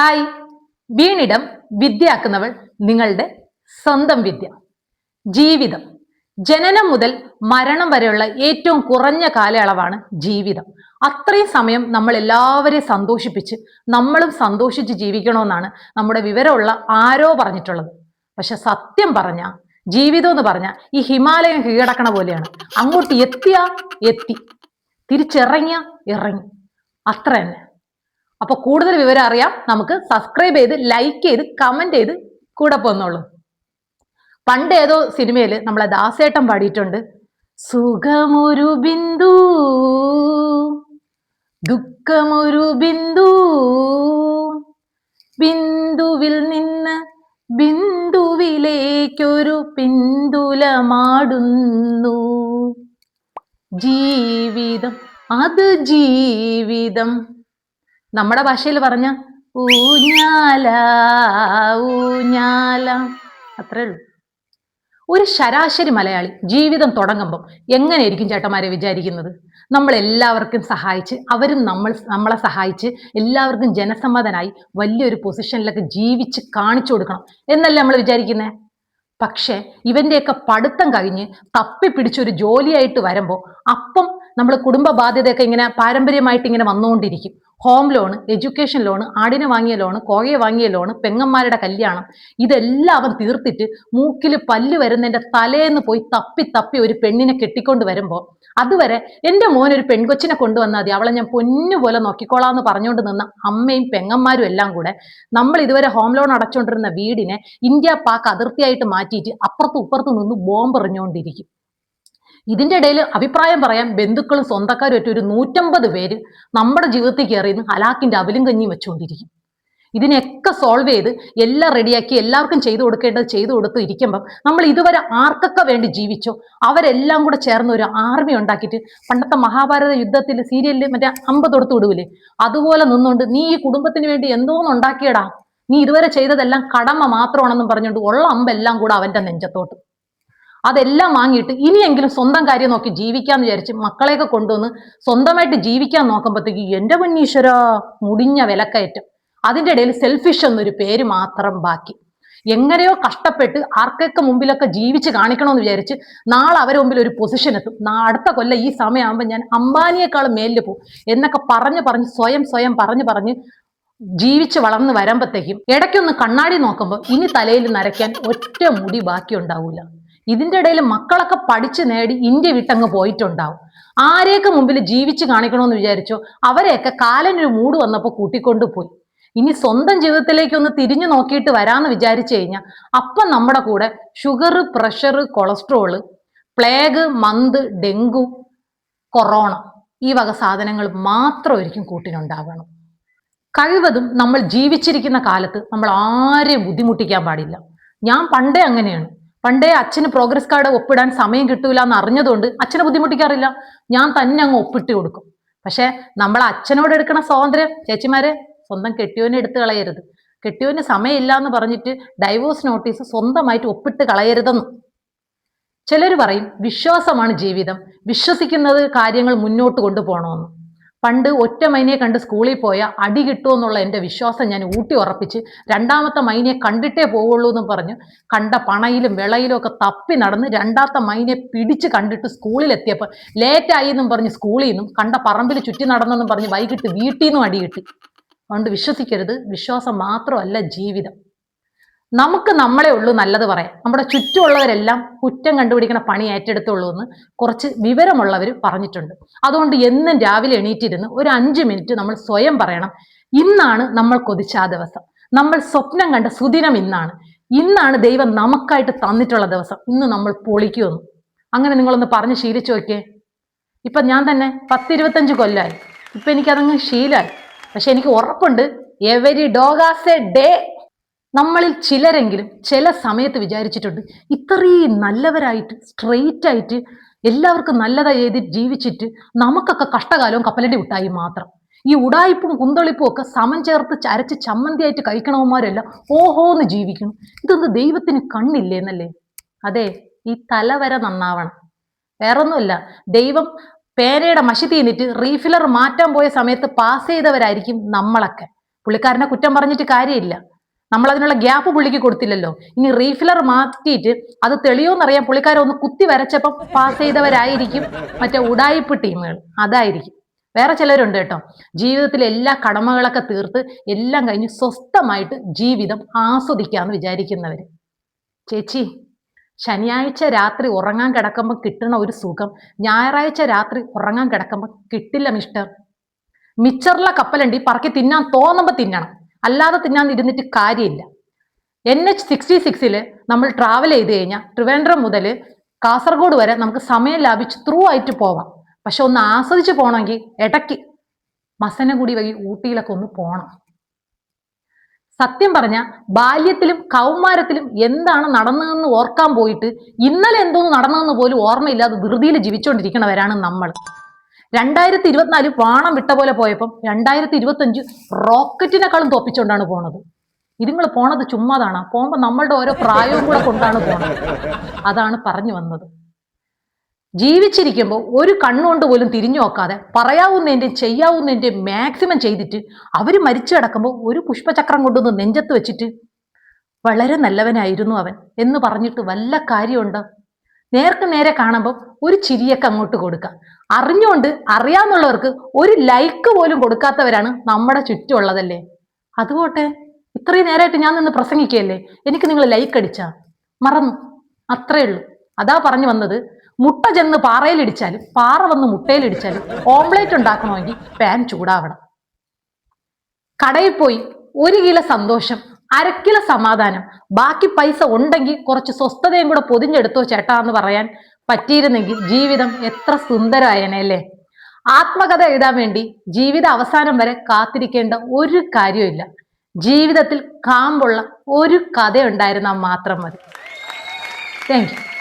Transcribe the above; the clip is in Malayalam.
ഹായ്. വീണിടം വിദ്യയാക്കുന്നവൾ നിങ്ങളുടെ സ്വന്തം വിദ്യ. ജീവിതം. ജനനം മുതൽ മരണം വരെയുള്ള ഏറ്റവും കുറഞ്ഞ കാലയളവാണ് ജീവിതം. അത്രയും സമയം നമ്മൾ എല്ലാവരെയും സന്തോഷിപ്പിച്ച് നമ്മളും സന്തോഷിച്ച് ജീവിക്കണമെന്നാണ് നമ്മുടെ വിവരമുള്ള ആരോ പറഞ്ഞിട്ടുള്ളത്. പക്ഷെ സത്യം പറഞ്ഞ ജീവിതം എന്ന് പറഞ്ഞാൽ ഈ ഹിമാലയം കീഴടക്കണ പോലെയാണ്. അങ്ങോട്ട് എത്തിയാ എത്തി. തിരിച്ചിറങ്ങിയ ഇറങ്ങി. അത്ര തന്നെ അപ്പൊ കൂടുതൽ വിവരം അറിയാം. നമുക്ക് സബ്സ്ക്രൈബ് ചെയ്ത് ലൈക്ക് ചെയ്ത് കമന്റ് ചെയ്ത് കൂടെ പോന്നോളൂ. പണ്ട് ഏതോ സിനിമയിൽ നമ്മളെ ദാസേട്ടൻ പാടിയിട്ടുണ്ട്. സുഖമൊരു ബിന്ദു ദുഃഖമൊരു ബിന്ദു ബിന്ദുവിൽ നിന്ന് ബിന്ദുവിലേക്കൊരു പിന്തുലമാടുന്നു. ജീവിതം അത് ജീവിതം. നമ്മുടെ ഭാഷയിൽ പറഞ്ഞ ഊഞ്ഞാല ഊഞ്ഞാല. അത്രേ ഉള്ളൂ. ഒരു ശരാശരി മലയാളി ജീവിതം തുടങ്ങുമ്പം എങ്ങനെയായിരിക്കും ചേട്ടന്മാരെ വിചാരിക്കുന്നത്? നമ്മളെല്ലാവർക്കും സഹായിച്ച് അവരും നമ്മൾ നമ്മളെ സഹായിച്ച് എല്ലാവർക്കും ജനസമ്മതനായി വലിയൊരു പൊസിഷനിലൊക്കെ ജീവിച്ച് കാണിച്ചു കൊടുക്കണം എന്നല്ലേ നമ്മൾ വിചാരിക്കുന്നേ? പക്ഷേ ഇവന്റെയൊക്കെ പഠിത്തം കഴിഞ്ഞ് തപ്പി പിടിച്ചൊരു ജോലിയായിട്ട് വരുമ്പോൾ അപ്പം നമ്മൾ കുടുംബ ബാധ്യതയൊക്കെ ഇങ്ങനെ പാരമ്പര്യമായിട്ട് ഇങ്ങനെ വന്നുകൊണ്ടിരിക്കും. ഹോം ലോൺ എഡ്യൂക്കേഷൻ ലോൺ ആടിനെ വാങ്ങിയ ലോൺ കോയെ വാങ്ങിയ ലോൺ പെങ്ങന്മാരുടെ കല്യാണം ഇതെല്ലാം അവൻ തീർത്തിട്ട് മൂക്കിൽ പല്ല് വരുന്നതിന്റെ തലേന്ന് പോയി തപ്പി തപ്പി ഒരു പെണ്ണിനെ കെട്ടിക്കൊണ്ട് വരുമ്പോൾ അതുവരെ എന്റെ മോൻ ഒരു പെൺകൊച്ചിനെ കൊണ്ടുവന്നാൽ മതി. അവളെ ഞാൻ പൊന്നുപോലെ നോക്കിക്കോളാന്ന് പറഞ്ഞുകൊണ്ട് നിന്ന അമ്മയും പെങ്ങന്മാരും എല്ലാം കൂടെ നമ്മൾ ഇതുവരെ ഹോം ലോൺ അടച്ചുകൊണ്ടിരുന്ന വീടിനെ ഇന്ത്യ പാക്ക് അതിർത്തിയായിട്ട് മാറ്റിയിട്ട് അപ്പുറത്തും ഇപ്പുറത്തും നിന്ന് ബോംബ് ഇതിന്റെ ഇടയിൽ അഭിപ്രായം പറയാൻ ബന്ധുക്കളും സ്വന്തക്കാരും ഒറ്റ ഒരു നൂറ്റമ്പത് പേര് നമ്മുടെ ജീവിതത്തിൽ കയറി നിന്ന് ഹലാക്കിന്റെ അവലും കഞ്ഞിയും വെച്ചുകൊണ്ടിരിക്കും. ഇതിനെയൊക്കെ സോൾവ് ചെയ്ത് എല്ലാം റെഡിയാക്കി എല്ലാവർക്കും ചെയ്തു കൊടുക്കേണ്ടത് ചെയ്തു കൊടുത്ത് ഇരിക്കുമ്പം നമ്മൾ ഇതുവരെ ആർക്കൊക്കെ വേണ്ടി ജീവിച്ചോ? അവരെല്ലാം കൂടെ ചേർന്ന് ഒരു ആർമി ഉണ്ടാക്കിയിട്ട് പണ്ടത്തെ മഹാഭാരത യുദ്ധത്തിൽ സീരിയലിൽ മറ്റേ അമ്പ് തൊടുത്തു വിടൂലേ? അതുപോലെ നിന്നുകൊണ്ട് നീ ഈ കുടുംബത്തിന് വേണ്ടി എന്തോന്ന് ഉണ്ടാക്കിയടാ? നീ ഇതുവരെ ചെയ്തതെല്ലാം കടമ മാത്രമാണെന്നും പറഞ്ഞുകൊണ്ട് ഉള്ള അമ്പെല്ലാം കൂടെ അവന്റെ നെഞ്ചത്തോട്ട്. അതെല്ലാം വാങ്ങിയിട്ട് ഇനിയെങ്കിലും സ്വന്തം കാര്യം നോക്കി ജീവിക്കാന്ന് വിചാരിച്ച് മക്കളെയൊക്കെ കൊണ്ടുവന്ന് സ്വന്തമായിട്ട് ജീവിക്കാൻ നോക്കുമ്പോഴത്തേക്ക് എന്റെ പൊന്നീശ്വര മുടിഞ്ഞ വിലക്കയറ്റം. അതിന്റെ ഇടയിൽ സെൽഫിഷ് എന്നൊരു പേര് മാത്രം ബാക്കി. എങ്ങനെയോ കഷ്ടപ്പെട്ട് ആർക്കൊക്കെ മുമ്പിലൊക്കെ ജീവിച്ച് കാണിക്കണമെന്ന് വിചാരിച്ച് നാളെ അവരെ മുമ്പിൽ ഒരു പൊസിഷൻ എത്തും. നാ- അടുത്ത കൊല്ലം ഈ സമയമാകുമ്പോൾ ഞാൻ അംബാനിയേക്കാളും മേലിൽ പോകും എന്നൊക്കെ പറഞ്ഞ് പറഞ്ഞ് സ്വയം സ്വയം പറഞ്ഞ് പറഞ്ഞ് ജീവിച്ച് വളർന്ന് വരുമ്പോഴത്തേക്കും ഇടയ്ക്കൊന്ന് കണ്ണാടി നോക്കുമ്പോൾ ഇനി തലയിൽ നരയ്ക്കാൻ ഒറ്റ മുടി ബാക്കി ഉണ്ടാവൂല ഇതിന്റെ ഇടയിൽ മക്കളൊക്കെ പഠിച്ചു നേടി ഇന്ത്യ വിട്ടങ്ങ് പോയിട്ടുണ്ടാവും. ആരെയൊക്കെ മുമ്പിൽ ജീവിച്ച് കാണിക്കണമെന്ന് വിചാരിച്ചോ? അവരെയൊക്കെ കാലനൊരു മൂട് വന്നപ്പോൾ കൂട്ടിക്കൊണ്ടുപോയി ഇനി സ്വന്തം ജീവിതത്തിലേക്ക് ഒന്ന് തിരിഞ്ഞു നോക്കിയിട്ട് വരാമെന്ന് വിചാരിച്ചു കഴിഞ്ഞാൽ അപ്പം നമ്മുടെ കൂടെ ഷുഗർ പ്രഷർ കൊളസ്ട്രോൾ പ്ലേഗ് മന്ത് ഡെങ്കു കൊറോണ ഈ വക സാധനങ്ങൾ മാത്രമായിരിക്കും കൂട്ടിനുണ്ടാകണം കഴിവതും നമ്മൾ ജീവിച്ചിരിക്കുന്ന കാലത്ത് നമ്മൾ ആരെയും ബുദ്ധിമുട്ടിക്കാൻ പാടില്ല. ഞാൻ പണ്ടേ അങ്ങനെയാണ്. പണ്ടേ അച്ഛന് പ്രോഗ്രസ് കാർഡ് ഒപ്പിടാൻ സമയം കിട്ടൂല എന്ന് അറിഞ്ഞതുകൊണ്ട് അച്ഛനെ ബുദ്ധിമുട്ടിക്കാറില്ല. ഞാൻ തന്നെ അങ്ങ് ഒപ്പിട്ട് കൊടുക്കും. പക്ഷെ നമ്മൾ അച്ഛനോട് എടുക്കണ സ്വാതന്ത്ര്യം ചേച്ചിമാരെ സ്വന്തം കെട്ടിയോനെ എടുത്ത് കളയരുത്. കെട്ടിയോന് സമയമില്ല എന്ന് പറഞ്ഞിട്ട് ഡൈവോഴ്സ് നോട്ടീസ് സ്വന്തമായിട്ട് ഒപ്പിട്ട് കളയരുതെന്ന്. ചിലർ പറയും വിശ്വാസമാണ് ജീവിതം. വിശ്വസിക്കുന്നത് കാര്യങ്ങൾ മുന്നോട്ട് കൊണ്ടുപോകണമെന്ന്. പണ്ട് ഒറ്റ മൈനയെ കണ്ട് സ്കൂളിൽ പോയ അടി കിട്ടുമെന്നുള്ള എന്റെ വിശ്വാസം ഞാൻ ഊട്ടി ഉറപ്പിച്ച് രണ്ടാമത്തെ മൈനയെ കണ്ടിട്ടേ പോവുള്ളൂ എന്ന് പറഞ്ഞ് കണ്ട പണയിലും വിളയിലും ഒക്കെ തപ്പി നടന്ന് രണ്ടാമത്തെ മൈനയെ പിടിച്ച് കണ്ടിട്ട് സ്കൂളിലെത്തിയപ്പോൾ ലേറ്റായി എന്നും പറഞ്ഞ് സ്കൂളിൽ നിന്നും കണ്ട പറമ്പിൽ ചുറ്റി നടന്നെന്നും പറഞ്ഞ് വൈകിട്ട് വീട്ടിൽ നിന്നും അടി കിട്ടി. അതുകൊണ്ട് വിശ്വസിക്കരുത്. വിശ്വാസം മാത്രമല്ല ജീവിതം. നമുക്ക് നമ്മളെ ഉള്ളൂ നല്ലത് പറയാം നമ്മുടെ ചുറ്റുമുള്ളവരെല്ലാം കുറ്റം കണ്ടുപിടിക്കുന്ന പണി ഏറ്റെടുത്തുള്ളൂ എന്ന് കുറച്ച് വിവരമുള്ളവർ പറഞ്ഞിട്ടുണ്ട്. അതുകൊണ്ട് എന്നും രാവിലെ എണീറ്റിരുന്ന് ഒരു അഞ്ച് മിനിറ്റ് നമ്മൾ സ്വയം പറയണം. ഇന്നാണ് നമ്മൾ കൊതിച്ച ആ ദിവസം. നമ്മൾ സ്വപ്നം കണ്ട സുദിനം ഇന്നാണ്. ഇന്നാണ് ദൈവം നമുക്കായിട്ട് തന്നിട്ടുള്ള ദിവസം. ഇന്ന് നമ്മൾ പൊളിക്കുമെന്ന്. അങ്ങനെ നിങ്ങളൊന്ന് പറഞ്ഞ് ശീലിച്ചു നോക്കിയേ. ഇപ്പം ഞാൻ തന്നെ പത്തിരുപത്തഞ്ച് കൊല്ലമായി ഇപ്പം എനിക്കതങ്ങ് ശീലമായി പക്ഷെ എനിക്ക് ഉറപ്പുണ്ട്. എവരി ഡോഗാസ് എ ഡേ നമ്മളിൽ ചിലരെങ്കിലും ചില സമയത്ത് വിചാരിച്ചിട്ടുണ്ട് ഇത്രയും നല്ലവരായിട്ട് സ്ട്രെയിറ്റ് ആയിട്ട് എല്ലാവർക്കും നല്ലതായി എഴുതി ജീവിച്ചിട്ട് നമുക്കൊക്കെ കഷ്ടകാലവും കപ്പലടി വിട്ടായി മാത്രം. ഈ ഉടായിപ്പും കുന്തളിപ്പും ഒക്കെ സമം ചേർത്ത് ചരച്ച് ചമ്മന്തിയായിട്ട് കഴിക്കണവന്മാരെല്ലാം ഓഹോന്ന് ജീവിക്കണം ഇതൊന്ന് ദൈവത്തിന് കണ്ണില്ലേ എന്നല്ലേ? അതെ ഈ തലവര നന്നാവണം. വേറൊന്നുമില്ല ദൈവം പേനയുടെ മഷി തീന്നിട്ട് റീഫിലർ മാറ്റാൻ പോയ സമയത്ത് പാസ് ചെയ്തവരായിരിക്കും നമ്മളൊക്കെ. പുള്ളിക്കാരനെ കുറ്റം പറഞ്ഞിട്ട് കാര്യമില്ല. നമ്മൾ അതിനുള്ള ഗ്യാപ്പ് പുള്ളിക്ക് കൊടുത്തില്ലല്ലോ. ഇനി റീഫിലർ മാറ്റിയിട്ട് അത് തെളിയോന്നറിയാൻ പുള്ളിക്കാരെ ഒന്ന് കുത്തി വരച്ചപ്പം പാസ് ചെയ്തവരായിരിക്കും മറ്റേ ഉടായിപ്പ് ടീമുകൾ. അതായിരിക്കും. വേറെ ചിലരുണ്ട് കേട്ടോ. ജീവിതത്തിലെ എല്ലാ കടമകളൊക്കെ തീർത്ത് എല്ലാം കഴിഞ്ഞ് സ്വസ്ഥമായിട്ട് ജീവിതം ആസ്വദിക്കാന്ന് വിചാരിക്കുന്നവർ ചേച്ചി ശനിയാഴ്ച രാത്രി ഉറങ്ങാൻ കിടക്കുമ്പോൾ കിട്ടുന്ന ഒരു സുഖം ഞായറാഴ്ച രാത്രി ഉറങ്ങാൻ കിടക്കുമ്പോൾ കിട്ടില്ല മിസ്റ്റർ മിച്ചറിലെ കപ്പലണ്ടി പറക്കി തിന്നാൻ തോന്നുമ്പോൾ തിന്നണം. അല്ലാതെ തിന്നാൻ ഇരുന്നിട്ട് കാര്യമില്ല എൻ എച്ച് സിക്സ്റ്റി സിക്സിൽ നമ്മൾ ട്രാവൽ ചെയ്ത് കഴിഞ്ഞാൽ ട്രിവാൻഡ്രം മുതൽ കാസർഗോഡ് വരെ നമുക്ക് സമയം ലാഭിച്ച് ത്രൂ ആയിട്ട് പോവാം. പക്ഷെ ഒന്ന് ആസ്വദിച്ച് പോകണമെങ്കിൽ ഇടയ്ക്ക് കൂടി വഴി ഊട്ടിയിലൊക്കെ ഒന്ന് പോകണം സത്യം പറഞ്ഞ ബാല്യത്തിലും കൗമാരത്തിലും എന്താണ് നടന്നതെന്ന് ഓർക്കാൻ പോയിട്ട് ഇന്നലെ എന്തോന്ന് നടന്നതെന്ന് പോലും ഓർമ്മയില്ലാതെ ധൃതിയിൽ ജീവിച്ചുകൊണ്ടിരിക്കണവരാണ് നമ്മൾ. രണ്ടായിരത്തി ഇരുപത്തിനാല് വാണം വിട്ട പോലെ പോയപ്പം രണ്ടായിരത്തി ഇരുപത്തഞ്ച് റോക്കറ്റിനെക്കാളും തോപ്പിച്ചുകൊണ്ടാണ് പോണത്. ഇതുങ്ങൾ പോണത് ചുമ്മാതാണ്? പോകുമ്പോൾ നമ്മളുടെ ഓരോ പ്രായവും കൂടെ കൊണ്ടാണ് പോണത്. അതാണ് പറഞ്ഞു വന്നത്. ജീവിച്ചിരിക്കുമ്പോൾ ഒരു കണ്ണുകൊണ്ട് പോലും തിരിഞ്ഞു നോക്കാതെ പറയാവുന്നതിന്റെ ചെയ്യാവുന്നതിന്റെ മാക്സിമം ചെയ്തിട്ട് അവർ മരിച്ചു കിടക്കുമ്പോൾ ഒരു പുഷ്പചക്രം കൊണ്ടുവന്ന് നെഞ്ചത്ത് വെച്ചിട്ട് വളരെ നല്ലവനായിരുന്നു അവൻ എന്ന് പറഞ്ഞിട്ട് വല്ല കാര്യമുണ്ടോ? നേർക്ക് നേരെ കാണുമ്പോൾ ഒരു ചിരിയൊക്കെ അങ്ങോട്ട് കൊടുക്കുക അറിഞ്ഞുകൊണ്ട് അറിയാമെന്നുള്ളവർക്ക് ഒരു ലൈക്ക് പോലും കൊടുക്കാത്തവരാണ് നമ്മുടെ ചുറ്റുമുള്ളതല്ലേ? അതുപോട്ടെ ഇത്രയും നേരമായിട്ട് ഞാൻ നിന്ന് പ്രസംഗിക്കുകയല്ലേ? എനിക്ക് നിങ്ങൾ ലൈക്ക് അടിച്ചാ? മറന്നു. അത്രേ ഉള്ളൂ. അതാ പറഞ്ഞു വന്നത്. മുട്ട ചെന്ന് പാറയിലിടിച്ചാലും പാറ വന്ന് മുട്ടയിലിടിച്ചാലും ഓംലേറ്റ് ഉണ്ടാക്കണമെങ്കിൽ പാൻ ചൂടാവണം. കടയിൽ പോയി ഒരു കിലോ സന്തോഷം അരക്കിലോ സമാധാനം. ബാക്കി പൈസ ഉണ്ടെങ്കിൽ കുറച്ച് സ്വസ്ഥതയും കൂടെ പൊതിഞ്ഞെടുത്തോ ചേട്ടാ എന്ന് പറയാൻ പറ്റിയിരുന്നെങ്കിൽ ജീവിതം എത്ര സുന്ദരമായനെ അല്ലേ? ആത്മകഥ എഴുതാൻ വേണ്ടി ജീവിത അവസാനം വരെ കാത്തിരിക്കേണ്ട ഒരു കാര്യമില്ല ജീവിതത്തിൽ കാമ്പുള്ള ഒരു കഥ ഉണ്ടായിരുന്നാൽ മാത്രം മതി. Thank you